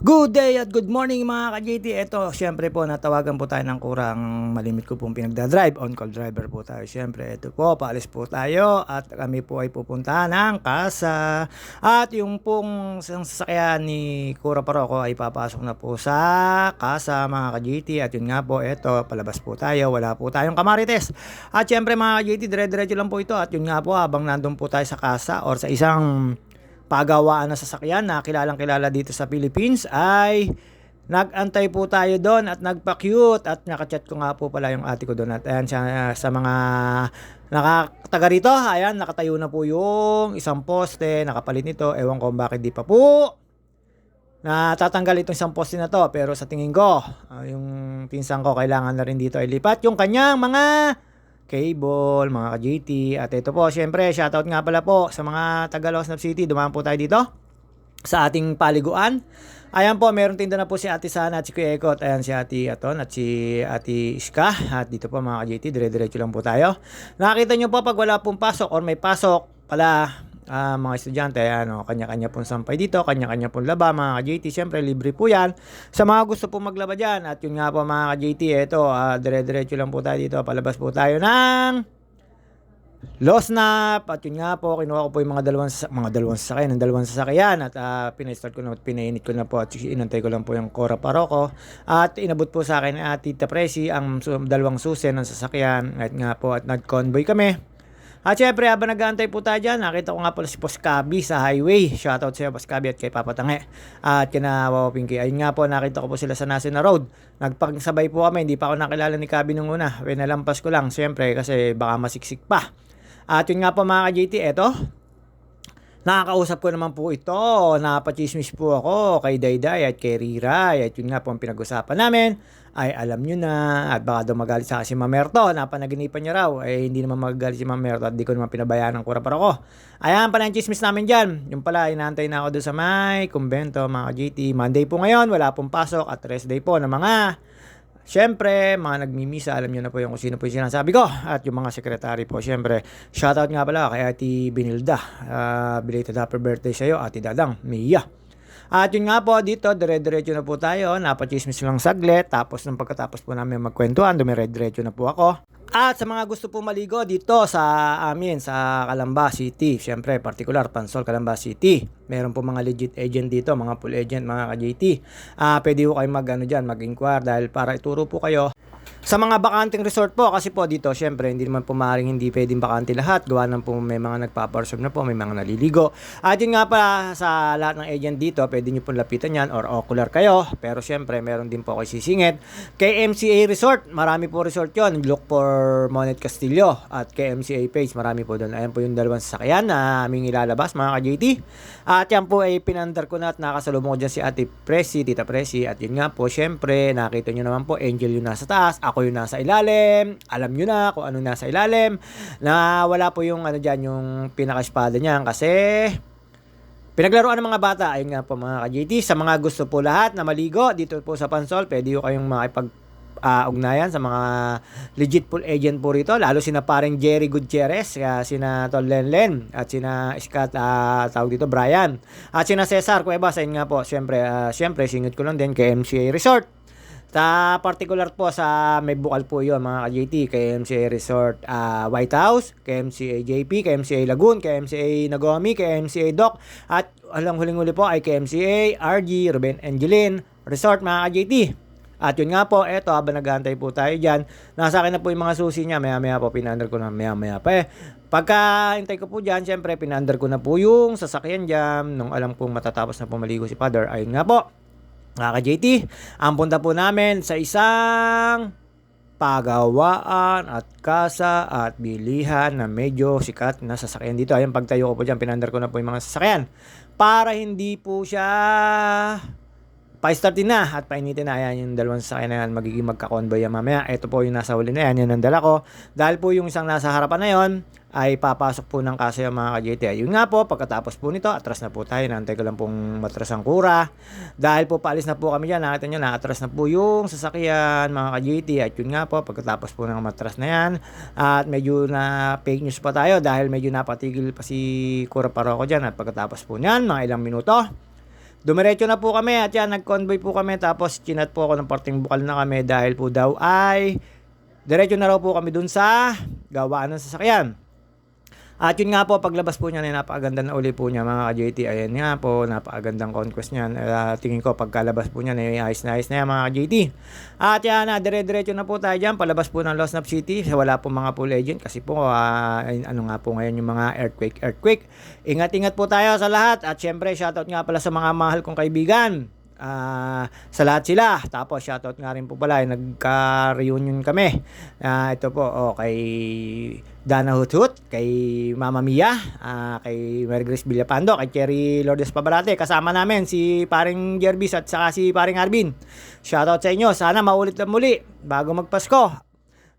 Good day at good morning mga ka-JT. Ito, syempre po, natawagan po tayo ng kurang malimit ko pong pinagdadrive. On-call driver po tayo. Syempre, ito po, paalis po tayo at kami po ay pupunta ng kasa. At yung pong sasakyan ni Kura Paroko ay papasok na po sa kasa mga ka-JT. At yun nga po, ito, palabas po tayo. Wala po tayong kamarites. At syempre mga ka-JT, dire-diretso lang po ito. At yun nga po, habang nandun po tayo sa kasa or sa isang pagawaan na sasakyan na kilalang kilala dito sa Philippines ay nagantay po tayo doon at nagpa-cute at nakachat ko nga po pala yung ate ko doon. At ayan siya, sa mga nakataga rito ayan nakatayo na po yung isang poste nakapalit nito. Ewan ko bakit di pa po natatanggal itong isang poste na to. Pero sa tingin ko ah, yung pinsan ko kailangan na rin dito ay lipat. Yung kanyang mga cable, mga ka-JT. At ito po, syempre, shoutout nga pala po sa mga taga Losnab City. Dumaan po tayo dito sa ating paliguan. Ayan po, meron tinda na po si Ate Sana at si Kuya Eko at ayan si Ate Aton at si Ate Iska. At dito po mga ka-JT, dire-diretso lang po tayo. Nakita nyo po pag wala pong pasok or may pasok pala, ah, mga estudyante, ano, kanya-kanya pong sampay dito, kanya-kanya pong laba, mga ka-JT, syempre libre po yan. Sa mga gusto pong maglaba dyan, at yun nga po mga ka-JT, eto, ah, dire-diretso lang po tayo dito, palabas po tayo ng Lost snap at yun nga po kinuha ko po yung mga dalawang mga dalawang sasakyan, ng dalawang sasakyan. At uh, pinay-start ko na at pinainit ko na po at inantay ko lang po yung Cora Paroko. At inabot po sa akin Ate Tita Presi ang dalawang susi ng sasakyan. At nga po at nag-convoy kami at syempre, habang nag-aantay po tayo dyan, nakita ko nga pala si Boss Kabi sa highway. Shoutout sa Boss Kabi at kay Papa Tange. At kina Wawa Pinky. Ayun nga po, nakita ko po sila sa Nasina Road. Nagpagsabay po kami, hindi pa ako nakilala ni Kabi nung una. Pinalampas ko lang, syempre, kasi baka masiksik pa. At yun nga po mga ka-JT, eto, Nakakausap ko naman po ito. Napachismis po ako kay Dayday at kay Riray. At yun nga po ang pinag-usapan namin. Ay alam nyo na. At baka daw magalit sa si Mamerto. Napanaginipan niya raw. Ay hindi naman magagalit si Mamerto at di ko naman pinabayaan ng kura para ko. Ayan pala yung chismis namin dyan. Yung pala, inaantay na ako doon sa may kumbento mga GT. Monday po ngayon. Wala pong pasok. At rest day po ng mga Siyempre, mga nagmimisa, alam niyo na po yung kung sino po yung sinasabi ko. At yung mga sekretary po, siyempre, shoutout nga pala kay Ate Binilda. Uh, belated happy birthday sa iyo, Ate Dadang, Mia. At yun nga po, dito, dire-diretso na po tayo. Napachismis lang saglit. Tapos, nung pagkatapos po namin magkwentuhan, dumire-diretso na po ako. At sa mga gusto po maligo dito sa amin, sa Calamba City, syempre, particular, Pansol, Calamba City. Meron po mga legit agent dito, mga full agent, mga ka-JT. Ah, pwede po kayo mag, ano dyan, mag-inquire dahil para ituro po kayo sa mga bakanting resort po, kasi po dito, syempre, hindi naman po maaaring hindi pwedeng bakante lahat. Gawa ng po may mga nagpaparserve na po, may mga naliligo. At yun nga pa sa lahat ng agent dito, pwede nyo po lapitan yan or ocular kayo. Pero syempre, meron din po kayo sisingit. Kay MCA Resort, marami po resort yon Look for Monet Castillo. At kay MCA Page, marami po doon. Ayan po yung dalawang sasakyan na aming ilalabas, mga ka-JT. At yan po ay pinandar ko na at nakasalubong ko dyan si Ate Presi, Tita Presi. At yun nga po, syempre, nakita nyo naman po, Angel yung nasa taas ako yung nasa ilalim, alam nyo na kung ano nasa ilalim, na wala po yung ano dyan, yung pinaka-espada niyan kasi pinaglaruan ng mga bata, ayun nga po mga ka-JT, sa mga gusto po lahat na maligo dito po sa Pansol, pwede yung kayong makipag uh, ugnayan sa mga legit pool agent po rito lalo sina pareng Jerry Gutierrez uh, sina Tol Lenlen at sina Scott uh, tawag dito Brian at sina Cesar Cuevas. Ayun nga po syempre uh, syempre singit ko lang din kay MCA Resort sa particular po sa may bukal po yon mga ka-JT, KMCA Resort uh, White House, KMCA JP, KMCA Lagoon, KMCA Nagomi, KMCA Doc, at alang huling-huli po ay KMCA RG Ruben Angelin Resort mga ka-JT. At yun nga po, eto habang naghahantay po tayo dyan, nasa akin na po yung mga susi niya, maya maya po pinander ko na maya maya pa eh. Pagka hintay ko po dyan, syempre pinander ko na po yung sasakyan dyan, nung alam kong matatapos na pumaligo si Father, ayun nga po, mga ka-JT, ang punta po namin sa isang pagawaan at kasa at bilihan na medyo sikat na sasakyan dito. Ayun, pagtayo ko po dyan, pinandar ko na po yung mga sasakyan para hindi po siya pa-startin na at painitin na. Ayan yung dalawang sasakyan na yan, magiging magka-convoy yan mamaya. Ito po yung nasa huli na yan, yan ang dala ko. Dahil po yung isang nasa harapan na yon ay papasok po ng kaso yung mga ka-JT. Yun nga po, pagkatapos po nito, atras na po tayo. Nantay ko lang pong matras ang kura. Dahil po paalis na po kami dyan, nakita nyo, nakatras na po yung sasakyan, mga ka-JT. At yun nga po, pagkatapos po ng matras na yan, at medyo na fake news pa tayo dahil medyo napatigil pa si Kura Paroko dyan. At pagkatapos po niyan, mga ilang minuto, Dumiretso na po kami at yan, nag-convoy po kami tapos chinat po ako ng parting bukal na kami dahil po daw ay diretso na raw po kami dun sa gawaan ng sasakyan. At yun nga po, paglabas po niya, napakaganda na uli po niya mga ka-JT. Ayan nga po, napakagandang conquest niyan. Uh, tingin ko, pagkalabas po niya, ayos na ayos na yan mga ka-JT. At yan, na, dire-diretso na po tayo dyan. Palabas po ng Lost Nap City. Wala po mga pool agent kasi po, uh, ano nga po ngayon yung mga earthquake, earthquake. Ingat-ingat po tayo sa lahat. At syempre, shoutout nga pala sa mga mahal kong kaibigan uh, sa lahat sila. Tapos shoutout nga rin po pala, nagka-reunion kami. Uh, ito po, oh, Dana Huthut, kay Mama Mia, uh, kay Mary Grace Villapando, kay Cherry Lourdes Pabarate. Kasama namin si paring Jervis at saka si paring Arvin. Shoutout sa inyo. Sana maulit na muli bago magpasko.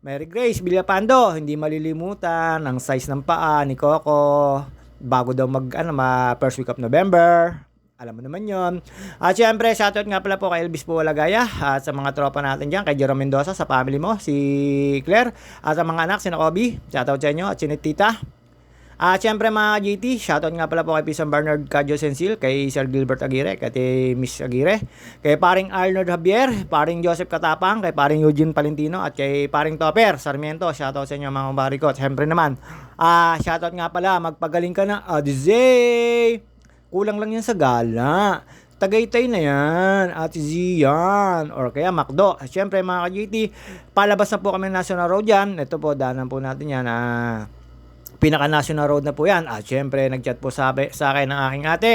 Mary Grace Villapando, hindi malilimutan ang size ng paa ni Coco bago daw mag ano ma first week of November. Alam mo naman yon. At syempre, shoutout nga pala po kay Elvis Puwalagaya at sa mga tropa natin dyan, kay Jerome Mendoza, sa family mo, si Claire, at sa mga anak, si Nakobi, shoutout sa inyo, at si Tita. At syempre mga GT, shoutout nga pala po kay Pisan Bernard Cadjo Sensil, kay Sir Gilbert Aguirre, kay Miss Aguirre, kay paring Arnold Javier, paring Joseph Katapang, kay paring Eugene Palentino, at kay paring Topper Sarmiento. Shoutout sa inyo mga kumbari ko. At syempre naman, ah shoutout nga pala, magpagaling ka na, Adizay! Kulang lang yan sa gala. Tagaytay na yan, Ate Z yan, or kaya Macdo. Siyempre mga ka-GT, palabas na po kami ng National Road yan. Ito po, daanan po natin yan. Ah, pinaka-national road na po yan. At syempre, nag-chat po sa, sa akin ng aking ate.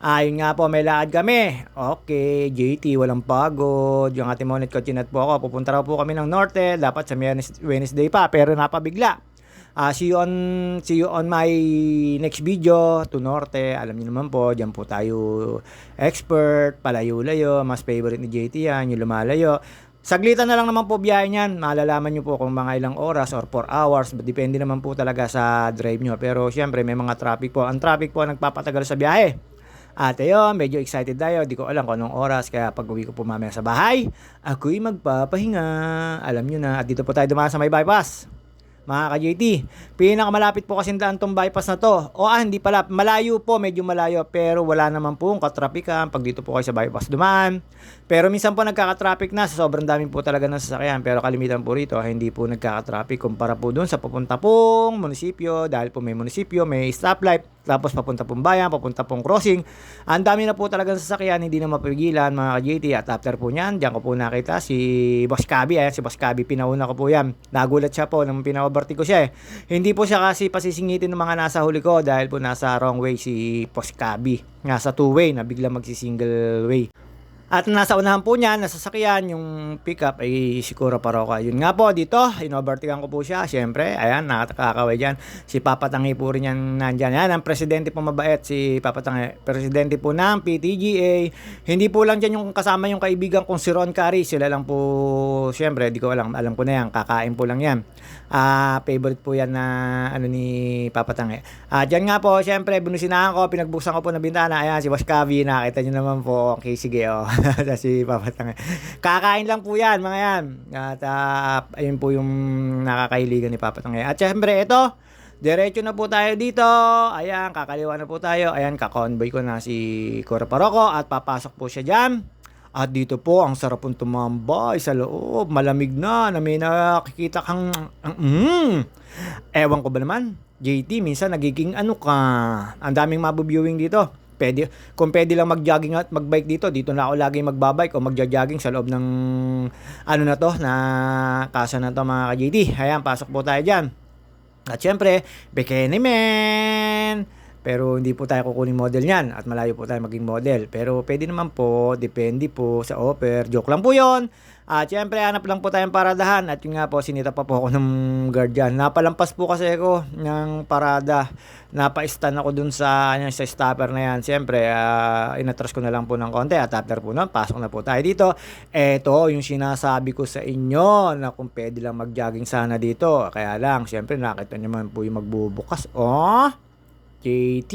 Ayun nga po, may laad kami. Okay, JT, walang pagod. Yung ate Monet ko, chinat po ako. Pupunta raw po kami ng Norte. Dapat sa Wednesday pa, pero napabigla. Uh, see you on see you on my next video to Norte. Alam niyo naman po, diyan po tayo expert, palayo-layo, mas favorite ni JT yan, yung lumalayo. Saglitan na lang naman po biyahe niyan. Malalaman niyo po kung mga ilang oras or 4 hours. Depende naman po talaga sa drive niyo. Pero syempre may mga traffic po. Ang traffic po nagpapatagal sa biyahe. At ayun, medyo excited tayo. Di ko alam kung anong oras. Kaya pag uwi ko po mamaya sa bahay, ako'y magpapahinga. Alam niyo na. At dito po tayo dumaan sa may bypass mga ka-JT. Pinakamalapit po kasi daan tong bypass na to. O ah, hindi pala, malayo po, medyo malayo, pero wala naman po katrapikan pag dito po kayo sa bypass dumaan. Pero minsan po nagkaka-traffic na, sa sobrang dami po talaga ng sasakyan, pero kalimitan po rito, hindi po nagkaka-traffic kumpara po doon sa papunta pong munisipyo, dahil po may munisipyo, may stoplight, tapos papunta pong bayan, papunta pong crossing. Ang dami na po talaga ng sasakyan, hindi na mapigilan mga ka-JT. At after po niyan, diyan ko po nakita si Boss Kabi. Ayan, si Boss Kabi, pinauna ko po yan. Nagulat siya po nung pinawabarti ko siya eh. Hindi po siya kasi pasisingitin ng mga nasa huli ko dahil po nasa wrong way si Boss Kabi. Nasa two-way na bigla magsi-single way. At nasa unahan po niya, nasasakyan, yung pickup ay si Kura Paroka. Yun nga po, dito, inovertigan ko po siya. Siyempre, ayan, nakakaway dyan. Si Papa Tangi po rin yan nandyan. Yan, ang presidente po mabait, si Papa Tangi. Presidente po ng PTGA. Hindi po lang dyan yung kasama yung kaibigan kong si Ron Carey. Sila lang po, siyempre, di ko alam, alam ko na yan, kakain po lang yan. Uh, favorite po yan na ano ni Papa Tangi. Uh, dyan nga po, siyempre, binusinahan ko, pinagbuksan ko po ng bintana. Ayan, si Waskavi, nakita nyo naman po. Okay, sige, oh. si Papa. Kakain lang po yan, mga yan. At uh, ayun po yung nakakahiligan ni Papa Tangi. At siyempre, ito, Diretso na po tayo dito. Ayan, kakaliwa na po tayo. Ayan, kakonvoy ko na si Cora Paroco at papasok po siya dyan. At dito po, ang sarap pong tumambay sa loob. Malamig na, na may nakikita kang... Mm, ewan ko ba naman, JT, minsan nagiging ano ka. Ang daming mabuviewing dito. Pwede, kung pwede lang mag-jogging at mag-bike dito, dito na ako lagi magbabike o magja-jogging sa loob ng ano na to, na kasa na to mga ka-JT. Ayan, pasok po tayo dyan. At syempre, Bikini Man! Pero hindi po tayo kukunin model niyan at malayo po tayo maging model. Pero pwede naman po, depende po sa offer. Joke lang po yon. At syempre, hanap lang po tayong paradahan. At yun nga po, sinita pa po ako ng guardian. Napalampas po kasi ako ng parada. Napa-stand ako dun sa, ano, sa stopper na yan. Siyempre, uh, inatras ko na lang po ng konti. At after po nun, pasok na po tayo dito. Ito, yung sinasabi ko sa inyo na kung pwede lang mag-jogging sana dito. Kaya lang, siyempre, nakita nyo man po yung magbubukas. Oh! JT.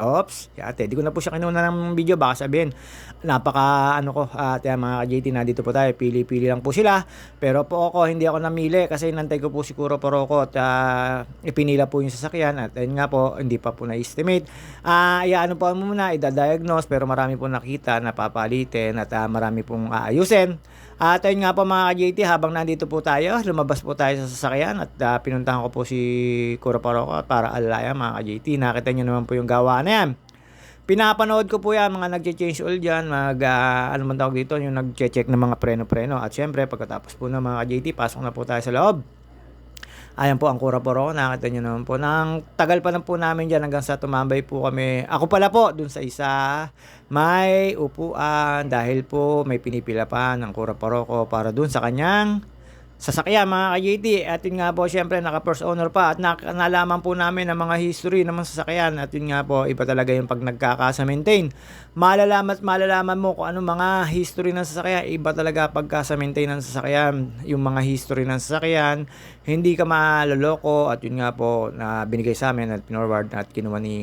Ops. Ate, di ko na po siya kinuna ng video. Baka sabihin, napaka ano ko. At yan, mga JT, nandito po tayo. Pili-pili lang po sila. Pero po ako, hindi ako namili kasi nantay ko po si Kuro Poroko at ah, ipinila po yung sasakyan. At ayun nga po, hindi pa po na-estimate. Ah, ano po muna, idadiagnose. Pero marami po nakita na papalitin at ah, marami pong aayusin. At ayun nga po mga ka-JT, habang nandito po tayo, lumabas po tayo sa sasakyan at ah, pinuntahan ko po si Kuro Poroko para alaya mga ka-JT. Nakita nyo naman po yung gawa na yan. Pinapanood ko po yan, mga nag-change oil dyan, mag, ah, ano man tawag dito, yung nag-check ng mga preno-preno. At syempre, pagkatapos po ng mga ka-JT, pasok na po tayo sa loob. Ayan po ang Kura Poro, nakita nyo naman po. Nang tagal pa lang po namin dyan hanggang sa tumambay po kami. Ako pala po, dun sa isa, may upuan dahil po may pinipila pa ng Kura Poroko para dun sa kanyang sasakyan mga ka-JT. At yun nga po, syempre naka first owner pa at nalaman po namin ang mga history ng mga sasakyan. At yun nga po, iba talaga yung pag nagkakasa-maintain. Malalaman at malalaman mo kung anong mga history ng sasakyan. Iba talaga pagkasa-maintain ng sasakyan. Yung mga history ng sasakyan, hindi ka maloloko. At yun nga po, na binigay sa amin at pinorward at kinuha ni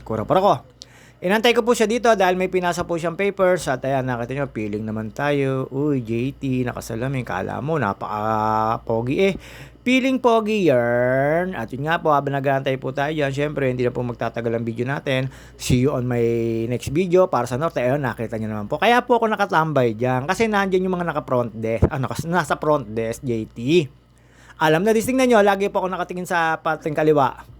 Kura Poroko. Inantay ko po siya dito dahil may pinasa po siyang papers at ayan nakita nyo, feeling naman tayo. Uy, JT, nakasalamin. Kala mo, napaka-pogi eh. Feeling pogi yarn. At yun nga po, habang nag-aantay po tayo dyan, syempre, hindi na po magtatagal ang video natin. See you on my next video para sa Norte. Ayun, nakita nyo naman po. Kaya po ako nakatambay dyan. Kasi nandyan yung mga naka-front desk. Ano, kas- nasa front desk, JT. Alam na, distingnan nyo, lagi po ako nakatingin sa pating kaliwa.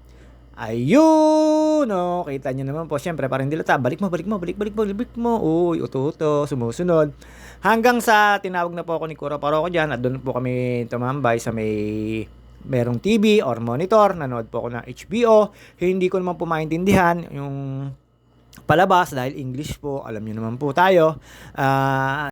Ayun! No, kita nyo naman po. Siyempre, parang dilata. Balik mo, balik mo, balik, balik mo, balik mo. Uy, uto-uto, sumusunod. Hanggang sa tinawag na po ako ni Kura Paroko dyan at doon po kami tumambay sa may merong TV or monitor. Nanood po ako ng HBO. Hindi ko naman po maintindihan yung palabas dahil English po. Alam nyo naman po tayo. Ah...